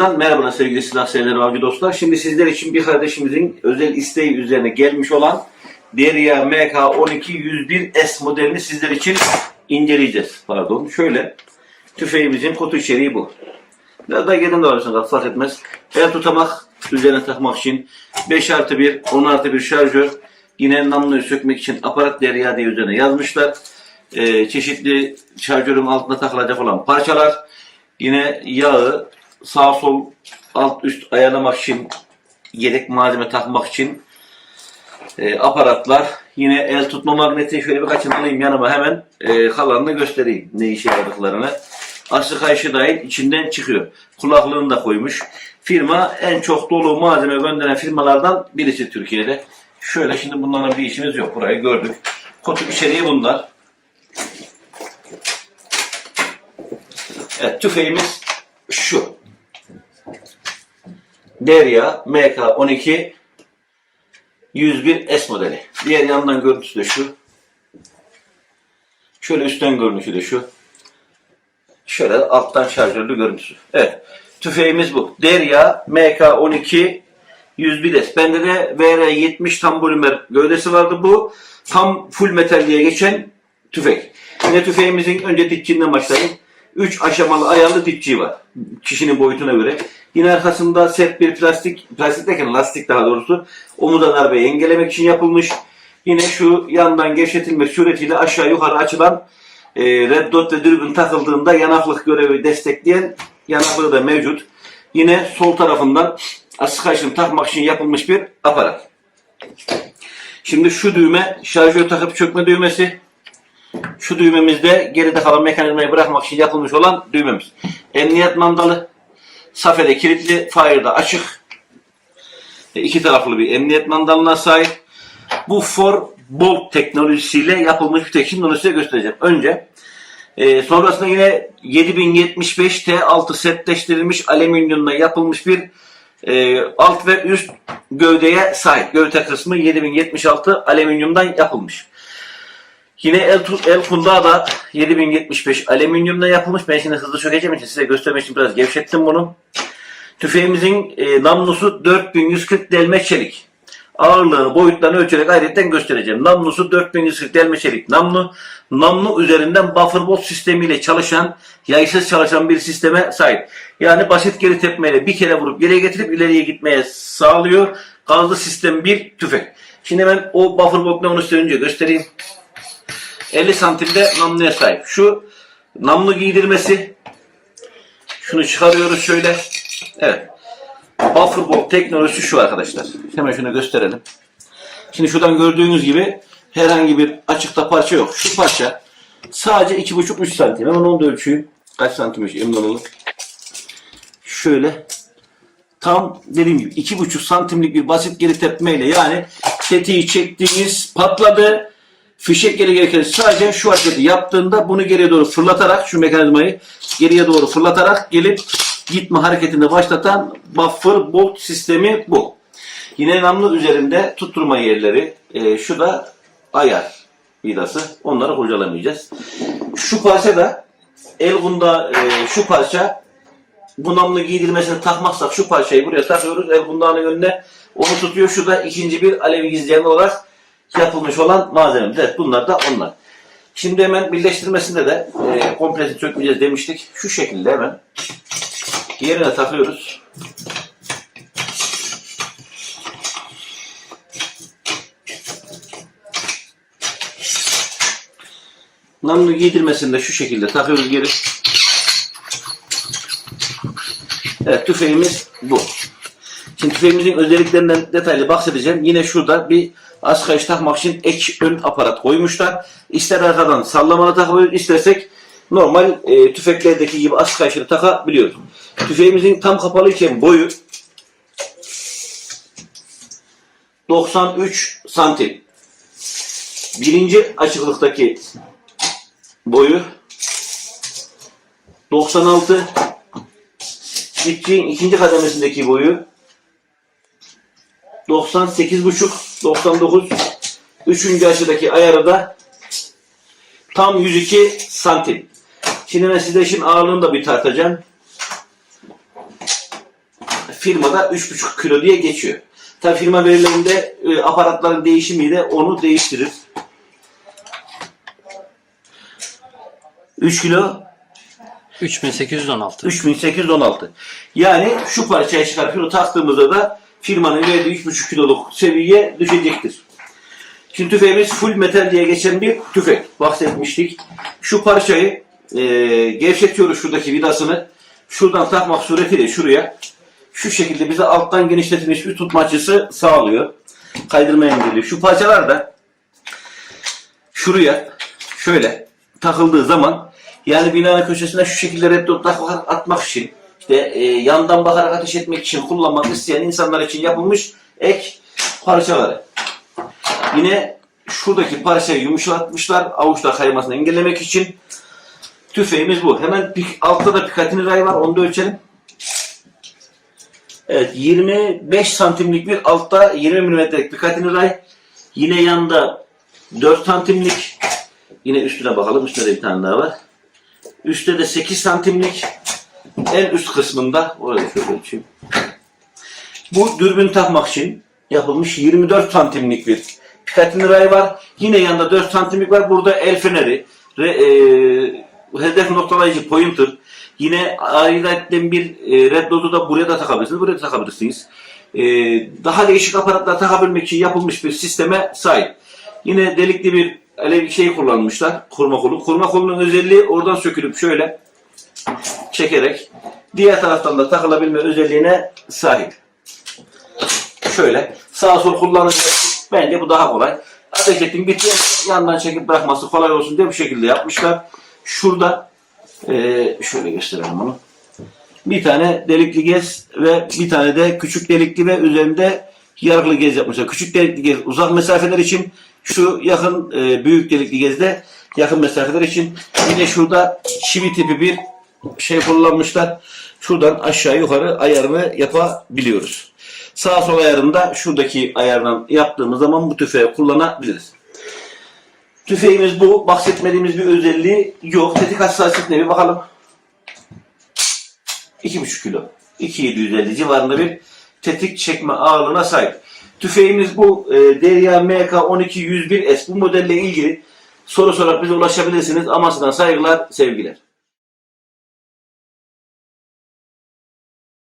Adana'dan merhaba sevgili silah severleri avcı dostlar. Şimdi sizler için bir kardeşimizin özel isteği üzerine gelmiş olan Derya MK12-101S modelini sizler için inceleyeceğiz. Pardon. Şöyle tüfeğimizin kutu içeriği bu. Biraz daha gelin doğrusuna fark etmez. El tutamak, üzerine takmak için 5 artı 1, 10 artı 1 şarjör. Yine namluyu sökmek için aparat derya diye üzerine yazmışlar. Ee, çeşitli şarjörün altına takılacak olan parçalar. Yine yağı sağ sol alt üst ayarlamak için yedek malzeme takmak için e, aparatlar. Yine el tutma magneti şöyle birkaçını alayım yanıma hemen e, kalanını göstereyim ne işe yaradıklarını. Aslı kayışı dahil içinden çıkıyor. Kulaklığını da koymuş. Firma en çok dolu malzeme gönderen firmalardan birisi Türkiye'de. Şöyle şimdi bunlarla bir işimiz yok. Burayı gördük. Kutu içeriği bunlar. Evet tüfeğimiz şu. Derya MK12 101 S modeli. Diğer yandan görüntüsü de şu. Şöyle üstten görünüşü de şu. Şöyle alttan şarjörlü görüntüsü. Evet. Tüfeğimiz bu. Derya MK12 101S. Bende de VR70 tam polimer gövdesi vardı bu. Tam full metal diye geçen tüfek. Yine tüfeğimizin önce dipçinden başlayayım. 3 aşamalı ayarlı dipçiği var. Kişinin boyutuna göre. Yine arkasında sert bir plastik, plastik derken lastik daha doğrusu omuzdan darbeyi engellemek için yapılmış. Yine şu yandan gevşetilmek suretiyle aşağı yukarı açılan e, red dot ve dürbün takıldığında yanaklık görevi destekleyen yanaklığı da mevcut. Yine sol tarafından asık kaşını takmak için yapılmış bir aparat. Şimdi şu düğme şarjör takıp çökme düğmesi. Şu düğmemizde geride kalan mekanizmayı bırakmak için yapılmış olan düğmemiz. Emniyet mandalı. Safede kilitli, fire'da açık. E, iki taraflı bir emniyet mandalına sahip. Bu for bolt teknolojisiyle yapılmış bir tek. Şimdi size göstereceğim. Önce e, sonrasında yine 7075 T6 setleştirilmiş alüminyumla yapılmış bir e, alt ve üst gövdeye sahip. Gövde kısmı 7076 alüminyumdan yapılmış. Yine el, el kundağı da 7075 alüminyumdan yapılmış. Ben şimdi hızlı söyleyeceğim için size göstermek için biraz gevşettim bunu. Tüfeğimizin e, namlusu 4140 delme çelik. Ağırlığını, boyutlarını ölçerek ayrıca göstereceğim. Namlusu 4140 delme çelik namlu. Namlu üzerinden buffer bolt sistemiyle çalışan, yaysız çalışan bir sisteme sahip. Yani basit geri tepmeyle bir kere vurup geriye getirip ileriye gitmeye sağlıyor. Gazlı sistem bir tüfek. Şimdi ben o buffer onu size önce göstereyim. 50 santimde namluya sahip. Şu namlu giydirmesi. Şunu çıkarıyoruz şöyle. Evet. Buffer teknolojisi şu arkadaşlar. Hemen şunu gösterelim. Şimdi şuradan gördüğünüz gibi herhangi bir açıkta parça yok. Şu parça sadece 2,5-3 santim. Hemen onu da ölçeyim. Kaç santimmiş emin olalım. Şöyle tam dediğim gibi 2,5 santimlik bir basit geri tepmeyle yani tetiği çektiğiniz patladı. Fişek geri gelirken sadece şu hareketi yaptığında bunu geriye doğru fırlatarak şu mekanizmayı geriye doğru fırlatarak gelip gitme hareketini başlatan buffer bolt sistemi bu. Yine namlu üzerinde tutturma yerleri e, şu da ayar vidası. Onları kurcalamayacağız. Şu parça da el bunda e, şu parça bu namlu giydirmesini takmazsak şu parçayı buraya takıyoruz. El bundağının önüne onu tutuyor. Şu da ikinci bir alevi gizleyen olarak yapılmış olan malzememiz. Evet bunlar da onlar. Şimdi hemen birleştirmesinde de e, komplesi sökmeyeceğiz demiştik. Şu şekilde hemen yerine takıyoruz. Namlu giydirmesini de şu şekilde takıyoruz geri. Evet tüfeğimiz bu. Şimdi tüfeğimizin özelliklerinden detaylı bahsedeceğim. Yine şurada bir askayış takmak için ek ön aparat koymuşlar. İster arkadan sallamalı takabiliyoruz, istersek normal e, tüfeklerdeki gibi askayışını takabiliyoruz. Tüfeğimizin tam kapalıyken boyu 93 santim. Birinci açıklıktaki boyu 96 dipçiğin ikinci kademesindeki boyu 98,5 99 üçüncü açıdaki ayarı da tam 102 santim. Şimdi ben size işin ağırlığını da bir tartacağım. firmada 3,5 kilo diye geçiyor. Tabi firma verilerinde e, aparatların değişimiyle onu değiştirir. 3 kilo 3816. 3816. Yani şu parçayı çıkarıp şunu taktığımızda da firmanın verdiği 3,5 kiloluk seviyeye düşecektir. Şimdi tüfeğimiz full metal diye geçen bir tüfek. Bahsetmiştik. Şu parçayı e, gevşetiyoruz şuradaki vidasını. Şuradan takmak suretiyle şuraya şu şekilde bize alttan genişletilmiş bir tutma açısı sağlıyor. Kaydırma engelliyor. Şu parçalar da şuraya şöyle takıldığı zaman yani binanın köşesine şu şekilde takarak atmak için işte e, yandan bakarak ateş etmek için kullanmak isteyen insanlar için yapılmış ek parçaları. Yine şuradaki parçayı yumuşatmışlar avuçta kaymasını engellemek için. Tüfeğimiz bu. Hemen altta da Picatinny ray var. Onu da ölçelim. Evet 25 santimlik bir altta 20 milimetrelik Picatinny ray. Yine yanında 4 santimlik. Yine üstüne bakalım. Üstte de bir tane daha var. Üstte de 8 santimlik. En üst kısmında orada şöyle ölçeyim. Bu dürbün takmak için yapılmış 24 santimlik bir Picatinny ray var. Yine yanında 4 santimlik var. Burada el feneri, re, e, hedef noktalayıcı pointer. Yine ayrıca bir e, red dot'u da buraya da takabilirsiniz. Buraya da takabilirsiniz. E, daha değişik aparatlar takabilmek için yapılmış bir sisteme sahip. Yine delikli bir alev şey kullanmışlar. Kurma kolu. Kurma kolunun özelliği oradan sökülüp şöyle çekerek diğer taraftan da takılabilme özelliğine sahip. Şöyle sağ sol kullanınca bence bu daha kolay. Ateş ettim bitti. Yandan çekip bırakması kolay olsun diye bu şekilde yapmışlar. Şurada eee, şöyle gösterelim onu. Bir tane delikli gez ve bir tane de küçük delikli ve üzerinde yarıklı gez yapmışlar. Küçük delikli gez uzak mesafeler için, şu yakın e, büyük delikli gezde yakın mesafeler için. Yine şurada çivi tipi bir şey kullanmışlar. Şuradan aşağı yukarı ayarını yapabiliyoruz. Sağ sol ayarında şuradaki ayardan yaptığımız zaman bu tüfeği kullanabiliriz. Tüfeğimiz bu. Bahsetmediğimiz bir özelliği yok. Tetik hassasiyetine bir bakalım. 2,5 kilo. 2750 civarında bir tetik çekme ağırlığına sahip. Tüfeğimiz bu. E, Derya MK12 101S. Bu modelle ilgili soru sorarak bize ulaşabilirsiniz. Amasından saygılar, sevgiler.